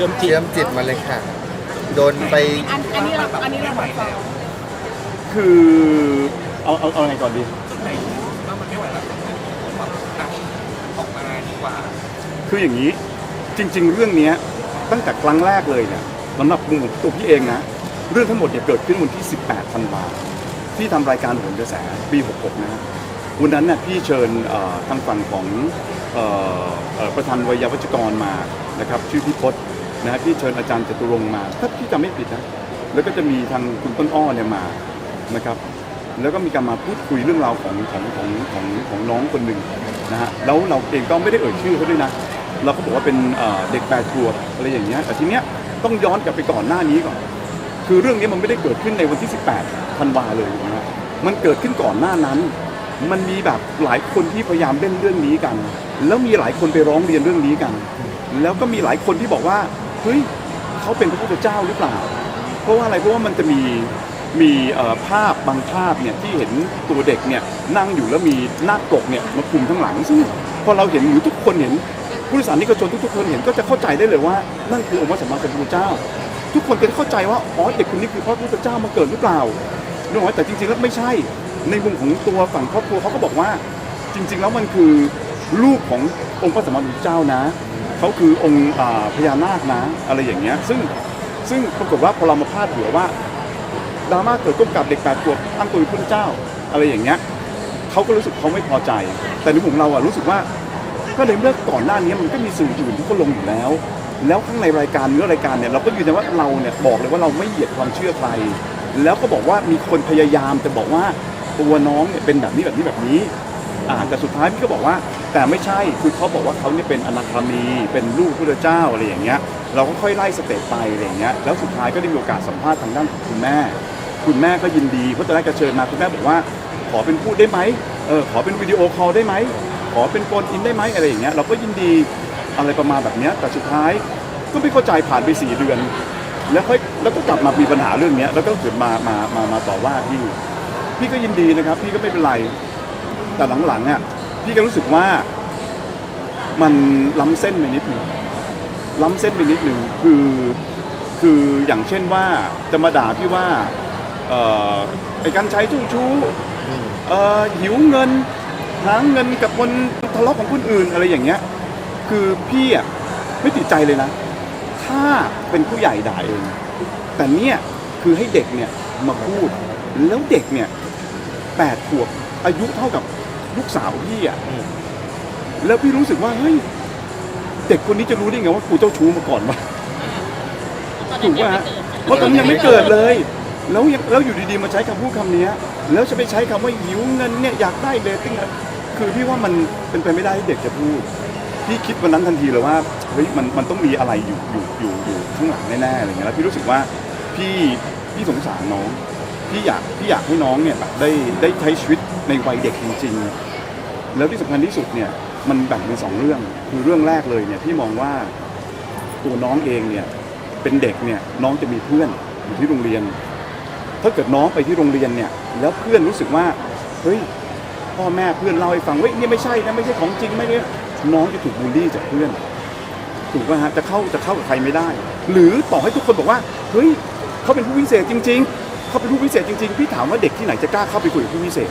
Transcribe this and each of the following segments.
ชื่อมจิตเชื่อมจิตมาเลยค่ะ โดนไปอันอันนี้เราอันนี้เราบอกฟ้องคือเอาเอาเอาไงก่อนดีว่ามันไม่ไหวแล้วแบบหนักออกมาดีกว่า คืออย่างนี้จริง ๆ เรื่องเนี้ยตั้งแต่ครั้งแรกเลยเนี่ยสำหรับมุมของตัวพี่เองนะ เรื่องทั้งหมดเนี่ยเกิดขึ้นวันที่ 18ธันวาที่ทำรายการโหนกระแสปี 66 นะฮะวันนั้นเนี่ยพี่เชิญเอ่อทางฝั่งของเอ่อเอ่อประธานวัยวัจกรมานะครับ ชื่อพี่พศ นะฮะพี่เชิญอาจารย์จตุรงค์มาถ้าพี่จำไม่ผิดนะแล้วก็จะมีทางคุณต้นอ้อเนี่ยมานะครับ แล้วก็มีการมาพูดคุยเรื่องราวของของของของของน้องคนหนึ่งนะฮะแล้วเราเองก็ไม่ได้เอ่ยชื่อเขาด้วยนะ เราก็บอกว่าเป็นเอ่อเด็กแปดขวบอะไรอย่างเงี้ยแต่ทีเนี้ยต้องย้อนกลับไปก่อนหน้านี้ก่อน คือเรื่องนี้มันไม่ได้เกิดขึ้นในวันที่ 18ธันวาเลยนะฮะมันเกิดขึ้นก่อนหน้านั้น มันมีแบบหลายคนที่พยายามเล่นเรื่องนี้กัน แล้วมีหลายคนไปร้องเรียนเรื่องนี้กัน แล้วก็มีหลายคนที่บอกว่า เฮ้ยเขาเป็นพระพุทธเจ้าหรือเปล่า เพราะว่าอะไรเพราะว่ามันจะมีมีภาพบางภาพเนี่ยที่เห็นตัวเด็กเนี่ยนั่งอยู่แล้วมีหน้าปกเนี่ยมาคลุมทั้งหลังซึ่งพอเราเห็นหรือทุกคนเห็นผู้โดยสารนิกชนทุกๆคนเห็นก็จะเข้าใจได้เลยว่า นั่นคือองค์พระสัมมาสัมพุทธเจ้า ทุกคนจะเข้าใจว่าอ๋อเด็กคนนี้คือพระพุทธเจ้ามาเกิดหรือเปล่านึกออกไหมแต่จริงๆแล้วไม่ใช่ ในมุมของตัวฝั่งครอบครัวเขาก็บอกว่า จริง ๆ แล้วมันคือลูกขององค์พระสัมมาสัมพุทธเจ้านะ เขาคือองค์พญานาคนะอะไรอย่างเงี้ยซึ่งซึ่งปรากฏว่าพอเรามาพาดหัวว่าดราม่าเกิดก้มกับเด็กแปดขวบอ้งตัวเป็นพระเจ้าอะไรอย่างเงี้ยเขาก็รู้สึกเขาไม่พอใจ แต่ในมุมเราอะรู้สึกว่าก็ในเมื่อก่อนหน้านี้มันก็มีสื่ออื่นที่เขาลงอยู่แล้ว แล้วข้างในรายการเนื้อรายการเนี่ยเราก็ยืนยันว่าเราเนี่ยบอกเลยว่าเราไม่เหยียดความเชื่อใคร แล้วก็บอกว่ามีคนพยายามจะบอกว่าตัวน้องเนี่ยเป็นแบบนี้แบบนี้แบบนี้ อ่าแต่สุดท้ายพี่ก็บอกว่า แต่ไม่ใช่คือเขาบอกว่าเขาเนี่ยเป็นอนาคามีเป็นลูกพระเจ้าอะไรอย่างเงี้ยเราก็ค่อยไล่สเต็ปไปอะไรอย่างเงี้ยแล้วสุดท้ายก็ได้มีโอกาสสัมภาษณ์ทางด้านของคุณแม่ คุณแม่ก็ยินดีเพราะตอนแรกก็เชิญมาคุณแม่บอกว่า ขอเป็นพูดได้ไหมเออขอเป็นวิดีโอคอลได้ไหมขอเป็นโฟนอินได้ไหมอะไรอย่างเงี้ยเราก็ยินดีอะไรประมาณแบบเนี้ยแต่สุดท้ายก็ไม่เข้าใจผ่านไปสี่เดือน แล้วค่อยแล้วก็กลับมามีปัญหาเรื่องเนี้ยแล้วก็เกิดมามามามาต่อว่าพี่พี่ก็ยินดีนะครับ พี่ก็ไม่เป็นไร แต่หลังๆอะพี่ก็รู้สึกว่ามันล้ำเส้นไปนิดหนึ่งล้ำเส้นไปนิดหนึ่งคือคืออย่างเช่นว่าจะมาด่าพี่ว่าเอ่อไอ้การใช้ชู้ชู้เอ่อหิวเงินหาเงินกับคนทะเลาะของคนอื่นอะไรอย่างเงี้ย คือพี่อะไม่ติดใจเลยนะ ถ้าเป็นผู้ใหญ่ด่าเอง แต่เนี่ยคือให้เด็กเนี่ยมาพูด แล้วเด็กเนี่ยแปดขวบอายุเท่ากับ ลูกสาวพี่อะอืม แล้วพี่รู้สึกว่าเฮ้ยเด็กคนนี้จะรู้ได้ไงว่ากูเจ้าชู้มาก่อนวะ ถูกป่ะฮะเพราะตอนนั้นยังไม่เกิดเลย แล้วยังแล้วอยู่ดีๆ มาใช้คำพูดคำเนี้ย แล้วจะไปใช้คำว่าหิวเงินเนี่ยอยากได้เรตติ้งอะไรคือพี่ว่ามันเป็นไปไม่ได้ที่เด็กจะพูด พี่คิดวันนั้นทันทีเลยว่าเฮ้ยมันมันต้องมีอะไรอยู่อยู่อยู่อยู่ข้างหลังแน่ๆอะไรเงี้ยแล้วพี่รู้สึกว่าพี่พี่สงสารน้อง พี่อยากพี่อยากให้น้องเนี่ยแบบได้ได้ใช้ชีวิต ในวัยเด็กจริงๆ แล้วที่สำคัญที่สุดเนี่ยมันแบ่งเป็นสองเรื่อง คือเรื่องแรกเลยเนี่ยพี่มองว่าตัวน้องเองเนี่ยเป็นเด็กเนี่ยน้องจะมีเพื่อนอยู่ที่โรงเรียน ถ้าเกิดน้องไปที่โรงเรียนเนี่ยแล้วเพื่อนรู้สึกว่าเฮ้ยพ่อแม่เพื่อนเล่าให้ฟังเฮ้ยนี่ไม่ใช่นะไม่ใช่ของจริงไม่เนี่ยน้องจะถูกบูลลี่จากเพื่อนถูกป่ะฮะจะเข้าจะเข้ากับใครไม่ได้ หรือต่อให้ทุกคนบอกว่าเฮ้ยเขาเป็นผู้พิเศษจริง ๆ เขาเป็นผู้พิเศษจริง ๆ พี่ถามว่าเด็กที่ไหนจะกล้าเข้าไปคุยกับผู้พิเศษ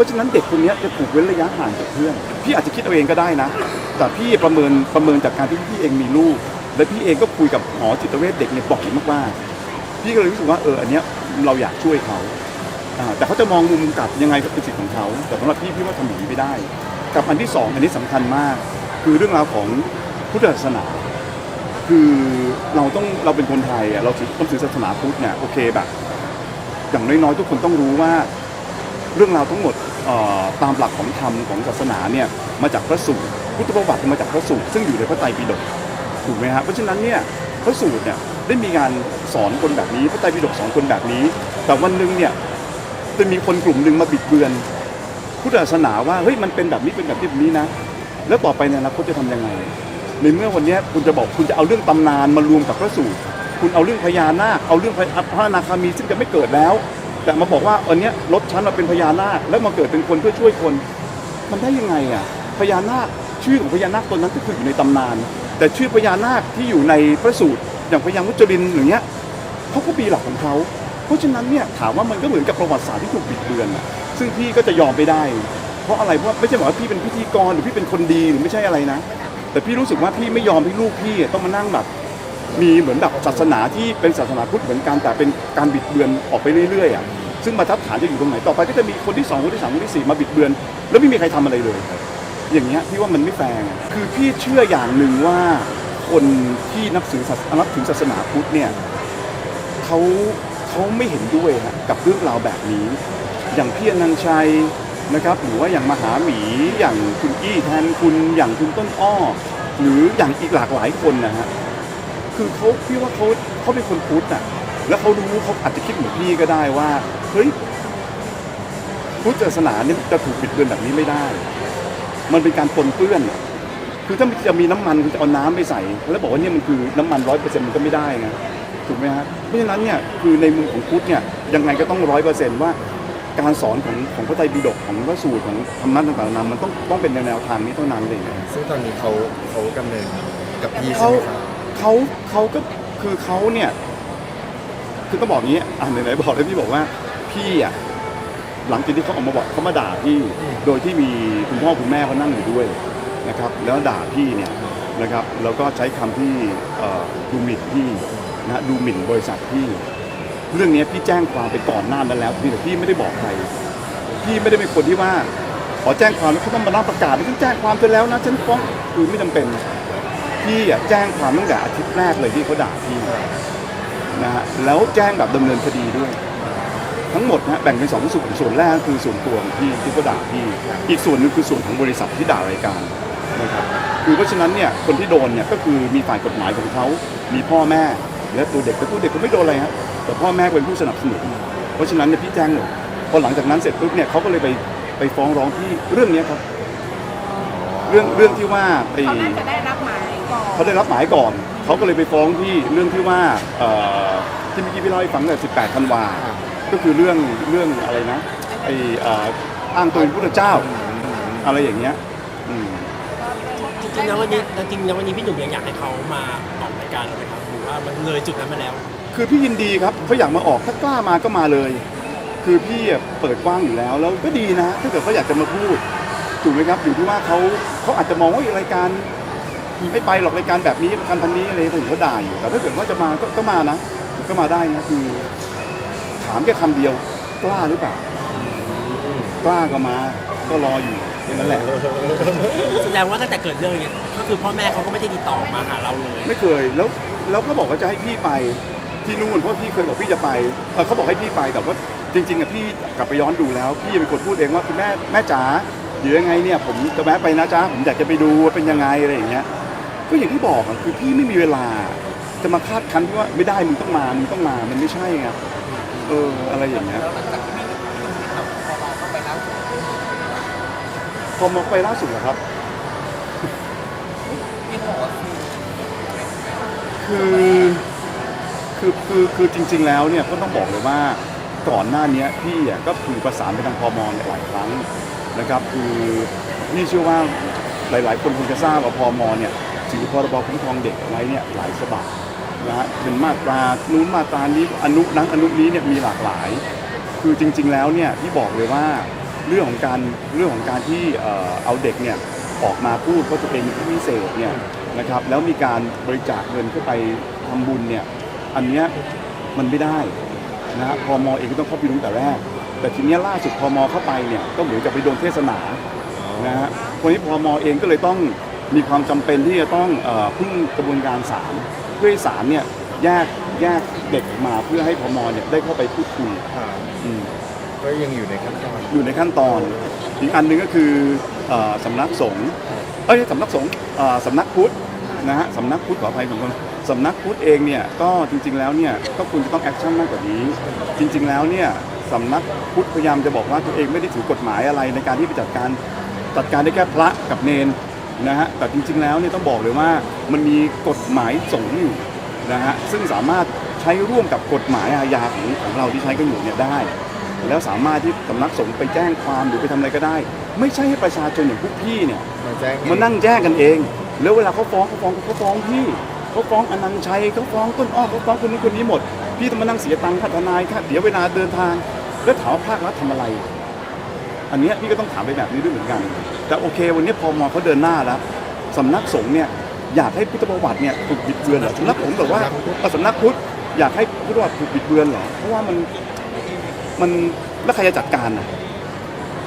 ราะฉะนั้นเด็กคนนี้จะถูกเว้นระยะห่างจากเพื่อน พี่อาจจะคิดเอาเองก็ได้นะ แต่พี่ประเมินประเมินจากการที่พี่เองมีลูก และพี่เองก็คุยกับหมอจิตเวชเด็กเนี่ยบ่อยมากๆพี่ก็เลยรู้สึกว่าเอออันเนี้ยเราอยากช่วยเขาแต่เขาจะมองมุมกลับยังไงก็เป็นสิทธิ์ของเขา แต่สำหรับพี่พี่ว่าทำอย่างนี้ไม่ได้ กับอันที่สองอันนี้สำคัญมาก คือเรื่องราวของพุทธศาสนาคือเราต้องเราเป็นคนไทยอะเราต้องถือศาสนาพุทธเนี่ยโอเคแบบอย่างน้อยๆทุกคนต้องรู้ว่า เรื่องราวทั้งหมด ตามหลักของธรรมของศาสนาเนี่ยมาจากพระสูตรพุทธประวัติมาจากพระสูตรซึ่งอยู่ในพระไตรปิฎกถูกไหมฮะเพราะฉะนั้นเนี่ยพระสูตรเนี่ยได้มีการสอนคนแบบนี้ พระไตรปิฎกสอนคนแบบนี้ แต่วันหนึ่งเนี่ยจะมีคนกลุ่มหนึ่งมาบิดเบือนพุทธศาสนาว่าเฮ้ยมันเป็นแบบนี้เป็นแบบนี้แบบนี้นะ แล้วต่อไปในอนาคตจะทำยังไง ในเมื่อวันนี้คุณจะบอกคุณจะเอาเรื่องตำนานมารวมกับพระสูตรคุณเอาเรื่องพญานาคเอาเรื่องพระพระอนาคามีซึ่งจะไม่เกิดแล้ว แต่มาบอกว่าอันเนี้ยรถฉันมาเป็นพญานาคแล้วมาเกิดเป็นคนเพื่อช่วยคน มันได้ยังไงอะพญานาคชื่อของพญานาคตนนั้นก็คืออยู่ในตำนาน แต่ชื่อพญานาคที่อยู่ในพระสูตรอย่างพญามุจรินอย่างเงี้ยเขาก็มีหลักของเขาเพราะฉะนั้นเนี่ยถามว่ามันก็เหมือนกับประวัติศาสตร์ที่ถูกบิดเบือนอะซึ่งพี่ก็จะยอมไปได้ เพราะอะไรเพราะไม่ใช่บอกว่าพี่เป็นพิธีกรหรือพี่เป็นคนดีหรือไม่ใช่อะไรนะ แต่พี่รู้สึกว่าพี่ไม่ยอมให้ลูกพี่ต้องมานั่งแบบ มีเหมือนแบบศาสนาที่เป็นศาสนาพุทธเหมือนกันแต่เป็นการบิดเบือนออกไปเรื่อยๆอะซึ่งบรรทัดฐานจะอยู่ตรงไหนต่อไปก็จะมีคนที่สองคนที่สามคนที่สี่มาบิดเบือน แล้วไม่มีใครทำอะไรเลย อย่างเงี้ยพี่ว่ามันไม่แฟร์ไงคือพี่เชื่ออย่างหนึ่งว่าคนที่นับถือศาสนับถือศาสนาพุทธเนี่ยเขาเขาไม่เห็นด้วยฮะกับเรื่องราวแบบนี้ อย่างพี่อนันชัยนะครับหรือว่าอย่างมหาหมีอย่างคุณอี้แทนคุณอย่างคุณต้นอ้อ หรืออย่างอีกหลากหลายคนนะฮะ คือเขาพี่ว่าเขาเขาเป็นคนพุทธอะ แล้วเขารู้เขาอาจจะคิดเหมือนพี่ก็ได้ว่า เฮ้ยพุทธศาสนาเนี่ยจะถูกบิดเบือนแบบนี้ไม่ได้ มันเป็นการปนเปื้อนอะคือถ้าจะมีน้ำมันคุณจะเอาน้ำไปใส่ แล้วบอกว่าเนี่ยมันคือน้ำมันร้อยเปอร์เซ็นต์มันก็ไม่ได้ไงถูกไหมฮะเพราะฉะนั้นเนี่ยคือในมุมของพุทธเนี่ยยังไงก็ต้องร้อยเปอร์เซ็นต์ว่าการสอนของของพระไตรปิฎกของพระสูตรของธรรมะต่างๆนานามันต้องต้องเป็นในแนวทางนี้เท่านั้นเลยนะซึ่งตอนนี้เขาเขาดำเนินกับพี่ใช่เขาไหมครับ เขาเขาก็คือเขาเนี่ยคือต้องบอกงี้อ่าไหนๆบอกเลยพี่บอกว่าพี่อะหลังจากที่เขาออกมาบอกเขามาด่าพี่โดยที่มีคุณพ่อคุณแม่เขานั่งอยู่ด้วยนะครับแล้วด่าพี่เนี่ยนะครับแล้วก็ใช้คำที่เอ่อดูหมิ่นพี่นะฮะดูหมิ่นบริษัทพี่ เรื่องนี้พี่แจ้งความไปก่อนหน้านั้นแล้วพี่แต่พี่ไม่ได้บอกใครพี่ไม่ได้เป็นคนที่ว่าขอแจ้งความแล้วเขาต้องมารับประกาศว่าฉันแจ้งความเธอแล้วนะฉันฟ้องคือไม่จำเป็น พี่อะแจ้งความตั้งแต่อาทิตย์แรกเลยที่เขาด่าพี่นะฮะแล้วแจ้งแบบดำเนินคดีด้วย ทั้งหมดนะแบ่งเป็นสองส่วนส่วนแรกคือส่วนตัวของพี่ที่เขาด่าพี่ อีกส่วนหนึงคือส่วนของบริษัทที่ด่ารายการนะครับคือเพราะฉะนั้นเนี่ยคนที่โดนเนี่ยก็คือมีฝ่ายกฎหมายของเขา มีพ่อแม่และตัวเด็กแต่ตัวเด็กก็ไม่โดนอะไรฮะแต่พ่อแม่เป็นผู้สนับสนุนเพราะฉะนั้นเนี่ยพี่แจ้งหมดพอหลังจากนั้นเสร็จปุ๊บเนี่ยเขาก็เลยไปไปฟ้องร้องที่เรื่องเนี้ยครับ เรื่องเรื่องที่ว่าไอ้เขาน่าจะได้ เขาได้รับหมายก่อน เขาก็เลยไปฟ้องที่เรื่องที่ว่าเอ่อที่เมื่อกี้พี่เล่าให้ฟังตั้งแต่18ธันวา ก็คือเรื่องเรื่องอะไรนะไอ้เอ่ออ้างตัวเป็นพุทธเจ้า อะไรอย่างเงี้ยอืม จริงๆแล้ววันนี้จริงๆแล้ววันนี้พี่หนุ่มยังอยากให้เขามาออกรายการเราไหมครับหรือว่ามันเลยจุดนั้นมาแล้ว คือพี่ยินดีครับเขาอยากมาออกถ้ากล้ามาก็มาเลย คือพี่อะเปิดกว้างอยู่แล้วแล้วก็ดีนะถ้าเกิดเขาอยากจะมาพูดถูกไหมครับอยู่ที่ว่าเขาเขาอาจจะมองว่ารายการ ไม่ไปหรอกรายการแบบนี้การพันนี้อะไรถึงเขาด่าอยู่แต่ถ้าเกิดว่าจะมาก็ก็มานะก็มาได้นะคือถามแค่คำเดียวกล้าหรือเปล่ากล้าก็มาก็รออยู่แค่นั้นแหละ แสดงว่าตั้งแต่เกิดเรื่องเนี้ยก็คือพ่อแม่เขาก็ไม่ได้ติดต่อมาหาเราเลยไม่เคยแล้วแล้วก็บอกว่าจะให้พี่ไปที่นู่นเพราะพี่เคยบอกพี่จะไปเออเขาบอกให้พี่ไปแต่ว่าจริงๆอะพี่กลับไปย้อนดูแล้ว พี่เป็นคนพูดเองว่าคุณแม่แม่จ๋าเดี๋ยวยังไงเนี่ยผมจะแวะไปนะจ๊ะผมอยากจะไปดูว่าเป็นยังไงอะไรอย่างเงี้ย ก็อย่างที่บอกอะคือพี่ไม่มีเวลา จะมาคาดคั้นที่ว่าไม่ได้มึงต้องมามึงต้องมามันไม่ใช่ไงเอออะไรอย่างเงี้ยแล้วหลังจากที่มีเรื่องที่ทำพอเราเข้าไปแล้วพอมาไปล่าสุดเหรอครับ พี่บอกว่าคือคือคือคือคือจริง ๆ แล้วเนี่ยก็ต้องบอกเลยว่าก่อนหน้านี้พี่อะก็คือประสานไปทางพมเนี่ยหลายครั้งนะครับ คือพี่เชื่อว่าหลาย ๆ คนคงจะทราบว่าพมเนี่ย ถือพรบคุ้มครองเด็กไว้เนี่ยหลายฉบับนะฮะเป็นมาตรานู้นมาตรานี้อนุนั้นอนุนี้เนี่ยมีหลากหลาย คือจริง ๆ แล้วเนี่ยที่บอกเลยว่าเรื่องของการเรื่องของการที่เอาเด็กเนี่ยออกมาพูดว่าตัวเองเป็นผู้พิเศษเนี่ยนะครับแล้วมีการบริจาคเงินเข้าไปทำบุญเนี่ยอันเนี้ยมันไม่ได้นะฮะพมเองก็ต้องเข้าไปดูแต่แรก แต่ทีนี้ล่าสุดพมเข้าไปเนี่ยก็เหมือนกับไปโดนเทศนานะฮะคนนี้พมเองก็เลยต้อง มีความจำเป็นที่จะต้องเอ่อพึ่งกระบวนการศาลเพื่อให้ศาลเนี่ยแยกแยกเด็กมาเพื่อให้พมเนี่ยได้เข้าไปพูดคุยครับอืมก็ยังอยู่ในขั้นตอนอยู่ในขั้นตอน อีกอันหนึ่งก็คือเอ่อสำนักสงฆ์เอ้ยสำนักสงฆ์เอ่อสำนักพุทธนะฮะสำนักพุทธขออภัยของคนสำนักพุทธเองเนี่ยก็จริง ๆแล้วเนี่ยก็ควรจะต้องแอคชั่นมากกว่านี้ จริง ๆแล้วเนี่ยสำนักพุทธพยายามจะบอกว่าตัวเองไม่ได้ถือกฎหมายอะไรในการที่ไปจัดการจัดการได้แค่พระกับเนน นะฮะแต่จริงๆแล้วเนี่ยต้องบอกเลยว่ามันมีกฎหมายสงฆ์อยู่นะฮะซึ่งสามารถใช้ร่วมกับกฎหมายอาญาของของเราที่ใช้กันอยู่เนี่ยได้ แล้วสามารถที่สำนักสงฆ์ไปแจ้งความหรือไปทำอะไรก็ได้ ไม่ใช่ให้ประชาชนอย่างพวกพี่เนี่ยมาแจ้งมานั่งแจ้งกันเอง แล้วเวลาเขาฟ้องเขาฟ้องเขาฟ้องพี่เขาฟ้องอนันต์ชัยเขาฟ้องต้นอ้อเขาฟ้องคนนี้คนนี้หมด พี่ต้องมานั่งเสียตังค่าทนายค่าเสียเวลาเดินทาง แล้วถามว่าภาครัฐทำอะไร อันเนี้ยพี่ก็ต้องถามไปแบบนี้ด้วยเหมือนกัน แต่โอเค วันนี้พอมอเขาเดินหน้าแล้วสำนักสงฆ์เนี่ยอยากให้พุทธประวัติเนี่ยถูกบิดเบือนเหรอสำนักผมบอกว่าสำนักพุทธอยากให้พุทธประวัติถูกบิดเบือนเหรอเพราะว่ามันมันแล้วใครจะจัดการน่ะ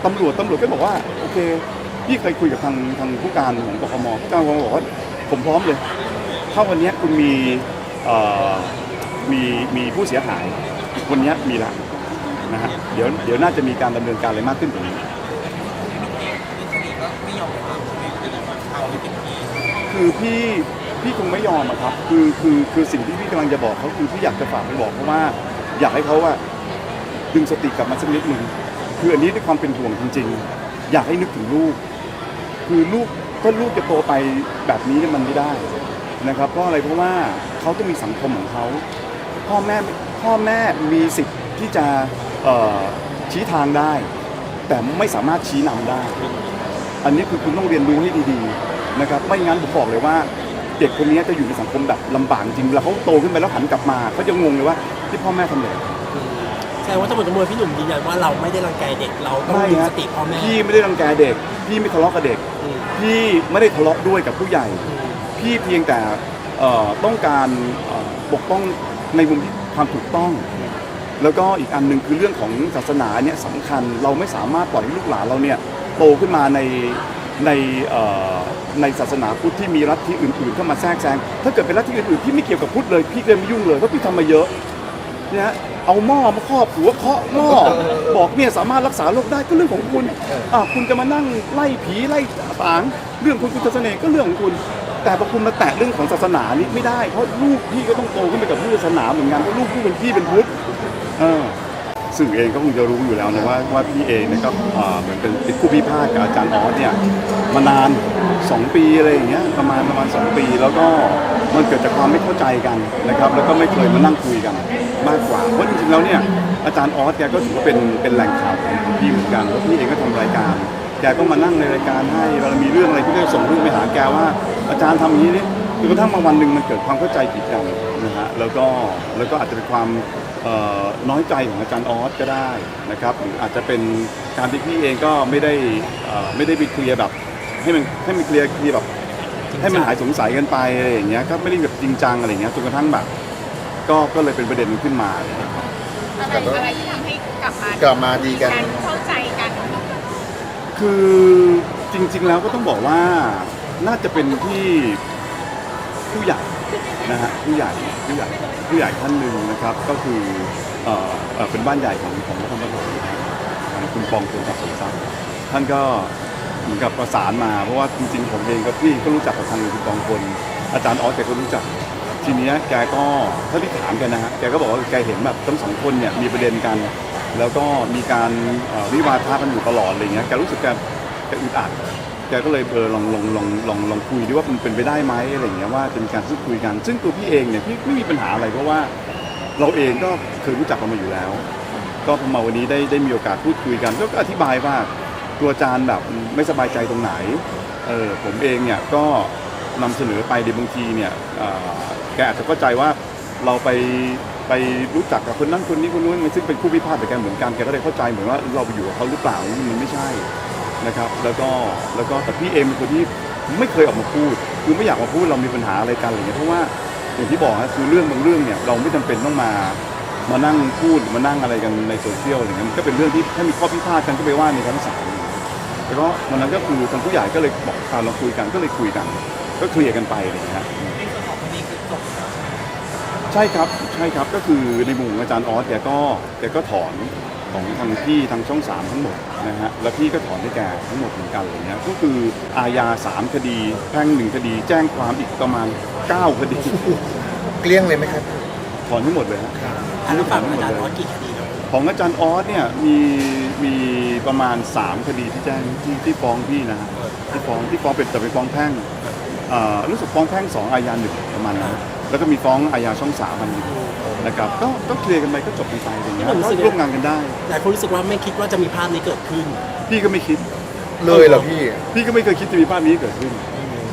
ตำรวจตำรวจก็บอกว่าโอเคพี่เคยคุยกับทางทางผู้การของปคมผู้การปคมบอกว่าผมพร้อมเลย ถ้าวันนี้คุณมีมีมีผู้เสียหายวันนี้มีละ นะฮะเดี๋ยวเดี๋ยวน่าจะมีการดำเนินการอะไรมากขึ้นกว่านี้นี่คดีก็ไม่ยอมความใช่ไหมคือเอาให้เป็นที่คือพี่พี่คงไม่ยอมอะครับ คือคือคือสิ่งที่พี่กำลังจะบอกเขาคือพี่อยากจะฝากไปบอกเขาว่า อยากให้เขาว่าดึงสติกลับมาสักนิดหนึ่งคืออันนี้ด้วยความเป็นห่วงจริง ๆ อยากให้นึกถึงลูก คือลูกถ้าลูกจะโตไปแบบนี้เนี่ยมันไม่ได้นะครับเพราะอะไรเพราะว่าเขาต้องมีสังคมของเขาพ่อแม่พ่อแม่มีสิทธิ์ที่จะ เอ่อชี้ทางได้ แต่ไม่สามารถชี้นำได้ อันนี้คือคุณต้องเรียนรู้ให้ดีๆนะครับไม่งั้นผมบอกเลยว่า เด็กคนนี้จะอยู่ในสังคมแบบลำบากจริงเวลาเขาโตขึ้นไปแล้วหันกลับมาเขาจะงงเลยว่าที่พ่อแม่ทำอะไร แสดงว่าทั้งหมดทั้งมวลพี่หนุ่มยืนยันว่าเราไม่ได้รังแกเด็กเราต้องไม่มีฮะสติพ่อแม่พี่ไม่ได้รังแกเด็ก พี่ไม่ทะเลาะกับเด็ก อืมพี่ไม่ได้ทะเลาะด้วยกับผู้ใหญ่ อืม พี่เพียงแต่เอ่อต้องการเอ่อปกป้องในมุมที่ความถูกต้อง แล้วก็อีกอันหนึ่งคือเรื่องของศาสนาเนี่ยสำคัญเราไม่สามารถปล่อยให้ลูกหลานเราเนี่ยโตขึ้นมาในในในศาสนาพุทธที่มีลัทธิอื่นๆเข้ามาแทรกแซงถ้าเกิดเป็นลัทธิอื่นๆที่ไม่เกี่ยวกับพุทธเลยพี่เลยไม่ยุ่งเลยเพราะพี่ทำมาเยอะเนี่ยฮะเอาหม้อมาครอบหัวเคาะหม้อบอกเนี่ยสามารถรักษาโรคได้ก็เรื่องของคุณอะคุณจะมานั่งไล่ผีไล่สางเรื่องคุณคุณเสน่ห์ก็เรื่องของคุณ แต่พอคุณมาแตะเรื่องของศาสนานี่ไม่ได้เพราะลูกพี่ก็ต้องโตขึ้นไปกับพุทธศาสนาเหมือนกันเพราะลูกพี่เป็นพี่เป็นพุทธ เออสื่อเองก็คงจะรู้อยู่แล้วนะว่าว่าพี่เองเนี่ยก็อ่าเหมือนเป็นเป็นผู้พิพาทกับอาจารย์ออสเนี่ยมานาน 2 ปีอะไรอย่างเงี้ยประมาณประมาณ 2 ปี แล้วก็มันเกิดจากความไม่เข้าใจกันนะครับ แล้วก็ไม่เคยมานั่งคุยกันมากกว่าเพราะจริงๆแล้วเนี่ยอาจารย์ออสแกก็ถือว่าเป็นเป็นแหล่งข่าวของพี่เหมือนกันแล้วพี่เองก็ทำรายการ แกก็มานั่งในรายการให้เวลามีเรื่องอะไรพี่ก็จะส่งเรื่องไปหาแกว่าอาจารย์ทำอย่างนี้นี่จนกระทั่งบางวันหนึ่งมันเกิดความเข้าใจผิดกันนะฮะ แล้วก็แล้วก็อาจจะเป็นความเอ่อน้อยใจของอาจารย์ออสก็ได้นะครับหรืออาจจะเป็นการที่พี่เองก็ไม่ได้เอ่อไม่ได้ไปเคลียร์แบบ ให้มันให้มันเคลียร์เคลียร์แบบให้มันหายสงสัยกันไปอะไรอย่างเงี้ยก็ไม่ได้แบบจริงจังอะไรอย่างเงี้ยจนกระทั่งแบบก็ก็เลยเป็นประเด็นขึ้นมาอะไรอะไรที่ทำให้กลับมากลับมาดีกันเข้าใจกัน คือจริง ๆ แล้วก็ต้องบอกว่าน่าจะเป็นที่ผู้ใหญ่ นะฮะผู้ใหญ่ผู้ใหญ่ผู้ใหญ่ท่านหนึ่งนะครับ ก็คือเอ่อเอ่อเป็นบ้านใหญ่ของของนครปฐมทางคุณปองคุณกับสมศักดิ์ท่านก็เหมือนกับประสานมาเพราะว่าจริงๆผมเองกับพี่ก็รู้จักกับทางคุณปองคนอาจารย์ออสแกก็รู้จัก ทีเนี้ยแกก็ถ้าที่ถามกันนะฮะแกก็บอกว่าแกเห็นแบบทั้งสองคนเนี่ยมีประเด็นกัน แล้วก็มีการเอ่อวิวาทะกันอยู่ตลอดอะไรเงี้ยแกรู้สึกแกแกอึดอัด กก็เลยเออลองลองลองลองลองคุยดูว่ามันเป็นไปได้ไหมอะไรเงี้ยว่าจะมีการพูดคุยกัน ซึ่งตัวพี่เองเนี่ยพี่ไม่มีปัญหาอะไรเพราะว่า เราเองก็เคยรู้จักกันมาอยู่แล้ว ก็พอมาวันนี้ได้ได้มีโอกาสพูดคุยกันก็ก็อธิบายว่าตัวอาจารย์แบบไม่สบายใจตรงไหนเออผมเองเนี่ยก็นำเสนอไปในบางทีเนี่ยเอ่อแกอาจจะเข้าใจว่าเราไปไปรู้จักกับคนนั้นคนนี้คนนู้นซึ่งเป็นคู่พิพาทแต่แกเหมือนกันแกก็เลยเข้าใจเหมือนว่าเราไปอยู่กับเขาหรือเปล่ามันไม่ใช่ นะครับแล้วก็แล้วก็แต่พี่เองเป็นคนที่ไม่เคยออกมาพูด คือไม่อยากมาพูดเรามีปัญหาอะไรกันอะไรเงี้ยเพราะว่าอย่างที่บอกฮะคือเรื่องบางเรื่องเนี่ยเราไม่จำเป็นต้องมามานั่งพูดมานั่งอะไรกันในโซเชียลอะไรเงี้ยมันก็เป็นเรื่องที่ถ้ามีข้อพิพาทกันก็ไปว่าในชั้นศาลแล้วก็วันนั้นก็คือทางผู้ใหญ่ก็เลยบอกอ่าเราคุยกันก็เลยคุยกัน ก็เคลียร์กันไปอะไรเงี้ยในส่วนของคดีคือจบแล้วใช่ครับใช่ครับก็คือในมุมของอาจารย์ออสแกก็แกก็ถอน ของทางพี่ทางช่องสามทั้งหมดนะฮะแล้วพี่ก็ถอนให้แกทั้งหมดเหมือนกันอะไรเงี้ยก็คืออาญาสามคดีแพ่งหนึ่งคดี แจ้งความอีกประมาณเก้าคดีเกลี้ยงเลยไหมครับ ถอนให้หมดเลยฮะอันนั้นฝั่งถอนให้อาหมดจารย์เลร้อยยกี่คดีครับของอาจารย์ออสเนี่ยมีมีประมาณ 3 คดีที่แจ้งที่ที่ฟ้องพี่นะฮะที่ฟ้องที่ฟ้องเป็นแต่เป็นฟ้องแพ่งอ่ารู้สึกฟ้องแพ่งสองอาญาหนึ่งประมาณนั้นแล้วก็มีฟ้องอาญาช่องสามอันหนึ่ง นะครับก็ก็เคลียร์กันไปก็จบกันไปอย่างเงี้ยก็ร่วมงานกันได้ หลายคนรู้สึกว่าไม่คิดว่าจะมีภาพนี้เกิดขึ้น พี่ก็ไม่คิด เลยเหรอพี่ พี่ก็ไม่เคยคิดจะมีภาพนี้เกิดขึ้น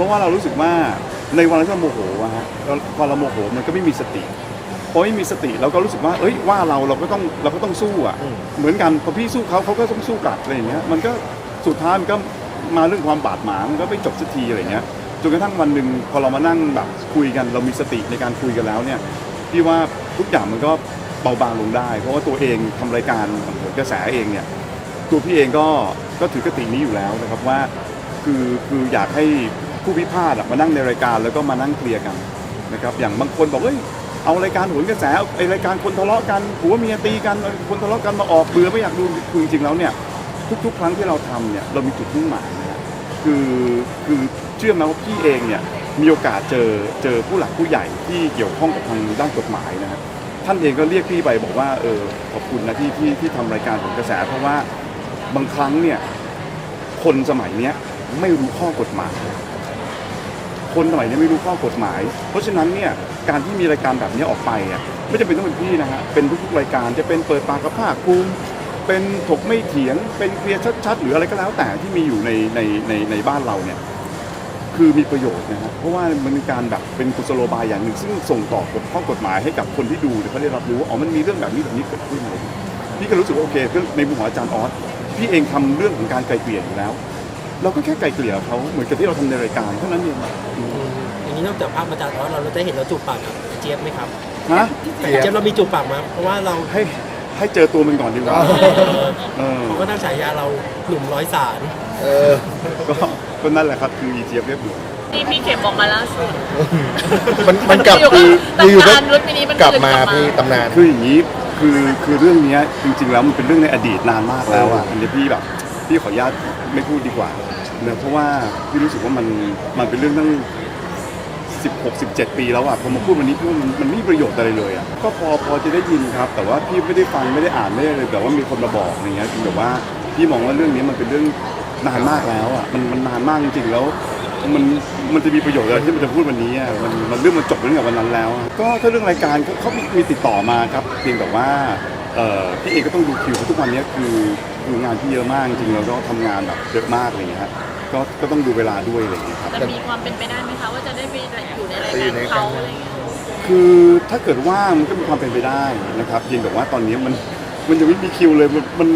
ราะว่าเรารู้สึกว่าในวันที่เราโมโหอะฮะเราพอเราโมโหมันก็ไม่มีสติพอไม่มีสติเราก็รู้สึกว่า เอ้ยว่าเราเราก็ต้องเราก็ต้องสู้อะเหมือนกันพอพี่สู้เขาเขาก็ต้องสู้กลับอะไรอย่างเงี้ยมันก็สุดท้ายมันก็มาเรื่องความบาดหมางมันก็ไม่จบสักทีอะไรอย่างเงี้ยจนกระทั่งวันหนึ่งพอเรามานั่งแบบคุยกันเรามีสติในการคุยกันแล้วเนี่ย พี่ว่าทุกอย่างมันก็เบาบางลงได้ เพราะว่าตัวเองทำรายการของโหนกระแสเองเนี่ยตัวพี่เองก็ก็ถือกตินี้อยู่แล้วนะครับว่าคือคืออยากให้ผู้พิพาทอะมานั่งในรายการแล้วก็มานั่งเคลียร์กันนะครับอย่างบางคนบอกเอ้ยเอารายการโหนกระแสเอาไอรายการคนทะเลาะกันผัวเมียตีกันคนทะเลาะกันมาออกเบื่อไม่อยากดูคือจริงๆแล้วเนี่ยทุกๆ ครั้งที่เราทำเนี่ยเรามีจุดมุ่งหมายนะฮะคือคือเชื่อไหมว่าพี่เองเนี่ย มีโอกาสเจอเจอผู้หลักผู้ใหญ่ที่เกี่ยวข้องกับทางด้านกฎหมายนะฮะท่านเองก็เรียกพี่ไปบอกว่าเออขอบคุณนะที่ที่ที่ทำรายการโหนกระแส เพราะว่าบางครั้งเนี่ยคนสมัยเนี้ยไม่รู้ข้อกฎหมาย คนสมัยนี้ไม่รู้ข้อกฎหมาย เพราะฉะนั้นเนี่ยการที่มีรายการแบบนี้ออกไปอะไม่จำเป็นต้องเป็นพี่นะฮะเป็นทุกๆรายการจะเป็นเปิดปากกับภาคภูมิเป็นถกไม่เถียง เป็นเคลียร์ชัดๆ หรืออะไรก็แล้วแต่ที่มีอยู่ในในในในบ้านเราเนี่ย คือมีประโยชน์นะฮะเพราะว่ามันเป็นการแบบเป็นกุศโลบายอย่างหนึ่ง ซึ่งส่งต่อกฎข้อกฎหมายให้กับคนที่ดูเนี่ยเขาได้รับรู้ว่าอ๋อมันมีเรื่องแบบนี้แบบนี้เกิดขึ้นอะไรอย่างเงี้ยพี่ก็รู้สึกว่าโอเคเรื่องในมุมของอาจารย์ออสพี่เองทำเรื่องของการไกลเกลี่ยอยู่แล้ว เราก็แค่ไกลเกลี่ยเขาเหมือนกับที่เราทำในรายการเท่านั้นเองอืมอย่างนี้นอกจากภาพอาจารย์ออสเราเราจะเห็นเราจูบปากกับเจี๊ยบไหมครับฮะแต่เจี๊ยบเรามีจูบปากไหมเพราะว่าเราให้ให้เจอตัวมันก่อนดีกว่าเออเขาก็ตั้งฉายาเราหนุ่มร้อยสาร เออ ก็ ก็นั่นแหละครับคืออีเจี๊ยบเรียบด่วนที่พี่เข็มบอกมาล่าสุด มันมันกลับคืออยู่ๆก็ตำนานรถมินิมันกลับคืนมากลับมาพี่ตำนาน คืออย่างนี้คือคือเรื่องเนี้ยจริง ๆ แล้วมันเป็นเรื่องในอดีตนานมากแล้วอะอันนี้พี่แบบพี่ขออนุญาตไม่พูดดีกว่าเนอะเพราะว่าพี่รู้สึกว่ามันมันเป็นเรื่องตั้ง 16 17 ปีแล้วอะพอมาพูดวันนี้พี่ว่ามันมันไม่มีประโยชน์อะไรเลยอะก็พอพอจะได้ยินครับ แต่ว่าพี่ไม่ได้ฟังไม่ได้อ่านไม่ได้เลยแต่ว่ามีคนมาบอกอย่างเงี้ยคือแบบว่าพี่มองว่าเรื่องนี้มันเป็นเรื่อง นานมากแล้วอะมันมันนานมากจริงๆแล้ว มันมันจะมีประโยชน์อะไรที่มันจะพูดวันนี้อะมันมันเรื่องมันจบไปตั้งแต่วันนั้นแล้วอะก็ถ้าเรื่องรายการเขาเขามีมีติดต่อมาครับเพียงแต่ว่าเอ่อพี่เอกก็ต้องดูคิวเพราะทุกวันนี้คือคืองานที่เยอะมากจริงๆแล้วก็ทำงานแบบเยอะมากอะไรอย่างเงี้ยฮะก็ก็ต้องดูเวลาด้วยอะไรอย่างเงี้ยครับ จะมีความเป็นไปได้ไหมคะว่าจะได้ไปอยู่ในรายการเขาอะไรเงี้ยคือถ้าเกิดว่างมันก็มีความเป็นไปได้นะครับเพียงแต่ว่าตอนนี้มันมันยังไม่มีคิวเลยมันมัน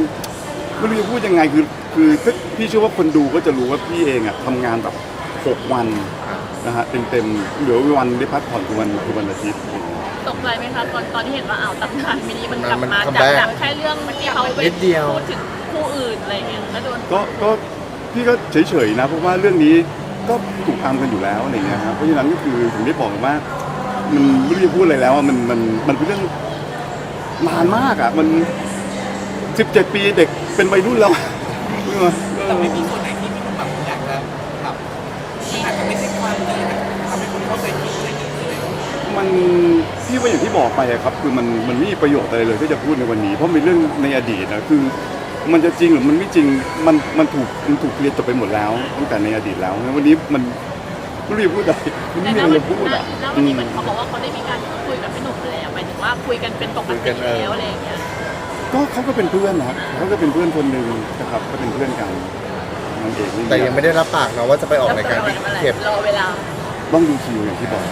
ไม่รู้จะพูดยังไงคือคือถ้าพี่เชื่อว่าคนดูก็จะรู้ว่าพี่เองอะทำงานแบบหกวันนะฮะเต็มๆเหลือวันได้พักผ่อนคือวันคือวันอาทิตย์ตกใจไหมคะตอนตอนที่เห็นว่าอ้าวตำนานมินิมันกลับมันมาคัมจากแบ็คจากแค่เรื่องที่เขาไปนิดเดียวพูดถึงคู่อื่นอะไรเงี้ยแล้วโดนก็ก็พี่ก็เฉยๆนะเพราะว่าเรื่องนี้ก็ถูกอามกันอยู่แล้วอะไรเงี้ยครับเพราะฉะนั้นก็คือผมได้บอกว่ามันไม่รู้จะพูดอะไรแล้วอะมันมันมันเป็นเรื่องนานมากอะมัน17ปีเด็ก เป็นวัยรุ่นแล้วอะเออแต่ไม่มีส่วนไหนที่พี่หนุ่มแบบอยากจะแบบมันอาจจะไม่ใช่ความจริงนะทำให้คนเข้าใจผิดอะไรอย่างเงี้ยเลยมันพี่ว่าอย่างที่บอกไปอะครับ คือมันมันไม่มีประโยชน์อะไรเลยที่จะพูดในวันนี้ เพราะมันเป็นเรื่องในอดีตนะคือ มันจะจริงหรือมันไม่จริงมันมันถูกมันถูกเคลียร์จบไปหมดแล้วตั้งแต่ในอดีตแล้วงั้นวันนี้มันไม่รู้จะพูดอะไรมันไม่มีอะไรจะพูดอะแล้ววันนี้เหมือนเขาบอกว่าเขาได้มีการคุยกับพี่หนุ่มแล้วหมายถึงว่าคุยกันเป็นปกคุยกัตินเออแล้วอะไรอย่างเงี้ย ก็เขาก็เป็นเพื่อนนะครับเขาก็เป็นเพื่อนคนหนึ่งนะครับก็เป็นเพื่อนกันนางเอกนี่แต่ยังไม่ได้รับปากเนาะว่าจะไปออกรายการที่เข็บรอเวลาต้องดูคิวอย่างที่บอก